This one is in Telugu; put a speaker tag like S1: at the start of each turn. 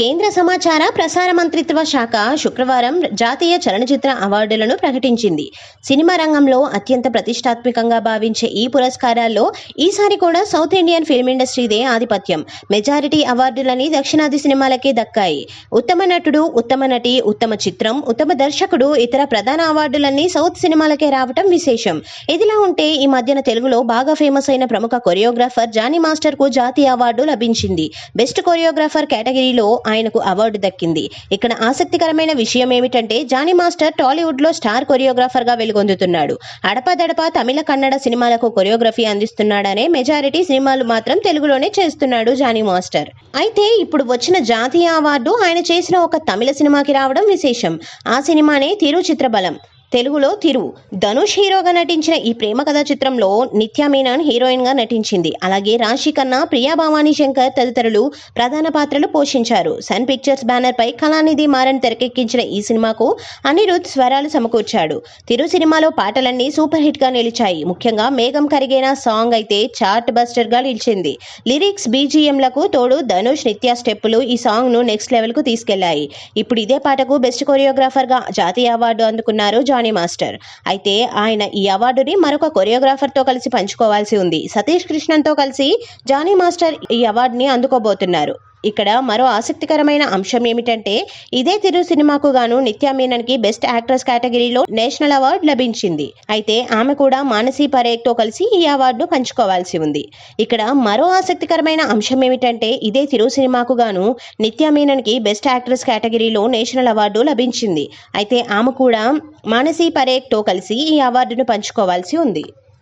S1: కేంద్ర సమాచార ప్రసార మంత్రిత్వ శాఖ శుక్రవారం జాతీయ చలనచిత్ర అవార్డులను ప్రకటించింది. సినిమా రంగంలో అత్యంత ప్రతిష్టాత్మకంగా భావించే ఈ పురస్కారాల్లో ఈసారి కూడా సౌత్ ఇండియన్ ఫిల్మ్ ఇండస్ట్రీదే ఆధిపత్యం. మెజారిటీ అవార్డులని దక్షిణాది సినిమాలకే దక్కాయి. ఉత్తమ నటుడు ఉత్తమ నటి ఉత్తమ చిత్రం ఉత్తమ దర్శకుడు ఇతర ప్రధాన అవార్డులన్నీ సౌత్ సినిమాలకే రావటం విశేషం. ఇదిలా ఉంటే ఈ మధ్యన తెలుగులో బాగా ఫేమస్ అయిన ప్రముఖ కొరియోగ్రాఫర్ జానీ మాస్టర్కు జాతీయ అవార్డు లభించింది. బెస్ట్ కొరియోగ్రాఫర్ కేటగిరీలో ఆయనకు అవార్డు దక్కింది. ఇక్కడ ఆసక్తికరమైన విషయం ఏమిటంటే జానీ మాస్టర్ టాలీవుడ్లో స్టార్ కొరియోగ్రాఫర్గా వెలుగొందుతున్నాడు అడపాదడపా తమిళ కన్నడ సినిమాలకు కొరియోగ్రఫీ అందిస్తున్నాడనే మెజారిటీ సినిమాలు మాత్రం తెలుగులోనే చేస్తున్నాడు జానీ మాస్టర్. అయితే ఇప్పుడు వచ్చిన జాతీయ అవార్డు ఆయన చేసిన ఒక తమిళ సినిమాకి రావడం విశేషం. ఆ సినిమానే తిరు చిత్రబలం. తెలుగులో తిరువు ధనుష్ హీరోగా నటించిన ఈ ప్రేమ కథా చిత్రంలో నిత్యా మీనన్ హీరోయిన్గా నటించింది. అలాగే రాశి ఖన్నా ప్రియా భవానీ శంకర్ తదితరులు ప్రధాన పాత్రలు పోషించారు. సన్ పిక్చర్స్ బ్యానర్ పై కళానిధి మారన్ తెరకెక్కించిన ఈ సినిమాకు అనిరుద్ స్వరాలు సమకూర్చాడు. తిరు సినిమాలో పాటలన్నీ సూపర్ హిట్గా నిలిచాయి. ముఖ్యంగా మేఘం కరిగేనా సాంగ్ అయితే చార్ట్ బస్టర్గా నిలిచింది. లిరిక్స్ బీజిఎంలకు తోడు ధనుష్ నిత్యా స్టెప్పులు ఈ సాంగ్ను నెక్స్ట్ లెవెల్కు తీసుకెళ్ళాయి. ఇప్పుడు ఇదే పాటకు బెస్ట్ కొరియోగ్రాఫర్గా జాతీయ అవార్డు అందుకున్నారు జానీ మాస్టర్. అయితే ఆయన ఈ అవార్డుని మరొక కొరియోగ్రాఫర్తో కలిసి పంచుకోవాల్సి ఉంది. సతీష్ కృష్ణన్తో కలిసి జానీ మాస్టర్ ఈ అవార్డుని అందుకోబోతున్నారు. ఇక్కడ మరో ఆసక్తికరమైన అంశం ఏమిటంటే ఇదే తిరు సినిమాకు గాను నిత్యా మీనన్కి బెస్ట్ యాక్ట్రెస్ కేటగిరీలో నేషనల్ అవార్డు లభించింది. అయితే ఆమె కూడా మానసి పరేఖ్తో కలిసి ఈ అవార్డును పంచుకోవాల్సి ఉంది. ఇక్కడ మరో ఆసక్తికరమైన అంశం ఏమిటంటే ఇదే తిరు సినిమాకు గాను నిత్యా మీనన్కి బెస్ట్ యాక్ట్రెస్ కేటగిరీలో నేషనల్ అవార్డు లభించింది. అయితే ఆమె కూడా మానసి పరేఖ్తో కలిసి ఈ అవార్డును పంచుకోవాల్సి ఉంది.